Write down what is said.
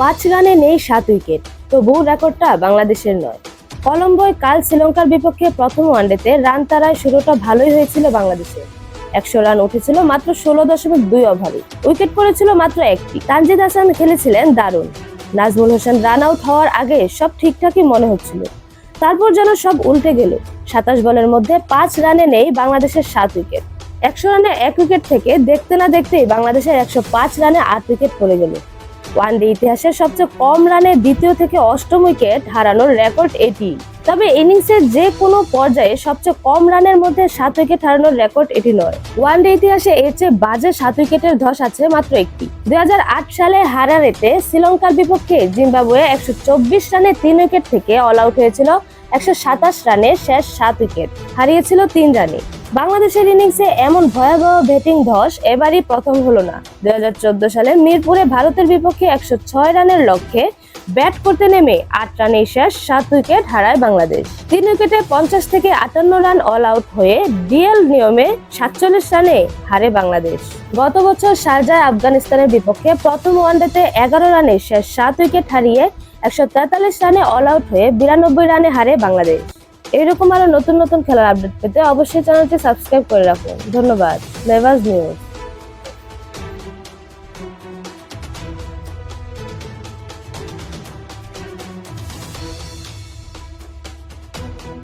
পাঁচ রানে নেই সাত উইকেট। তবু রেকর্ডটা বাংলাদেশের নয়। কলম্বোয় কাল শ্রীলঙ্কার বিপক্ষে প্রথম ওয়ানডেতে রান তারায় শুরুটা ভালোই হয়েছিল বাংলাদেশের একশো রান উঠেছিল মাত্র ষোলো দশমিক দুই ওভারে। উইকেট পড়েছিল মাত্র একটি। তানজিদ হাসান খেলেছিলেন দারুণ। নাজমুল হোসেন রান আউট হওয়ার আগে সব ঠিকঠাকই মনে হচ্ছিল। তারপর যেন সব উল্টে গেল। সাতাশ বলের মধ্যে পাঁচ রানে নেই বাংলাদেশের সাত উইকেট। একশো রানে এক উইকেট থেকে দেখতে না দেখতেই বাংলাদেশের একশো পাঁচ রানে আট উইকেট পড়ে গেল। ওয়ানডে ইতিহাসের সবচেয়ে কম রানে দ্বিতীয় থেকে অষ্টম উইকেট হারানোর রেকর্ড এটি। তবে ইনিংসের যে কোনো পর্যায়ে সবচেয়ে কম রানের মধ্যে সাত উইকেট হারানোর রেকর্ড এটি নয়। ওয়ানডে ইতিহাসে এর চেয়ে বাজে সাত উইকেটের ধস আছে মাত্র একটি। দুই হাজার আট সালে হারারেতে শ্রীলঙ্কার বিপক্ষে জিম্বাবুয়ে একশো চব্বিশ রানে তিন উইকেট থেকে অল আউট হয়েছিল, একশো সাতাশ রানে শেষ সাত উইকেট, হারিয়েছিল তিন রানে। বাংলাদেশের ইনিংসে এমন ভয়াবহ ব্যাটিং ধস এবারই প্রথম হলো না। দু হাজার চোদ্দ সালে মিরপুরে ভারতের বিপক্ষে একশো ছয় রানের লক্ষ্যে ব্যাট করতে নেমে আট রানে শেষ, সাত উইকেট হারায় বাংলাদেশ। তিন উইকেটে পঞ্চাশ থেকে আটান্ন রান অল আউট হয়ে ডিএল নিয়মে সাতচল্লিশ রানে হারে বাংলাদেশ। গত বছর শারজায় আফগানিস্তানের বিপক্ষে প্রথম ওয়ানডেতে এগারো রানে শেষ, সাত উইকেট হারিয়ে একশো তেতাল্লিশ রানে অল আউট হয়ে বিরানব্বই রানে হারে বাংলাদেশ। এরকম আরও নতুন নতুন খেলার আপডেট পেতে অবশ্যই চ্যানেলটি সাবস্ক্রাইব করে রাখুন। ধন্যবাদ। লেভাস নিউজ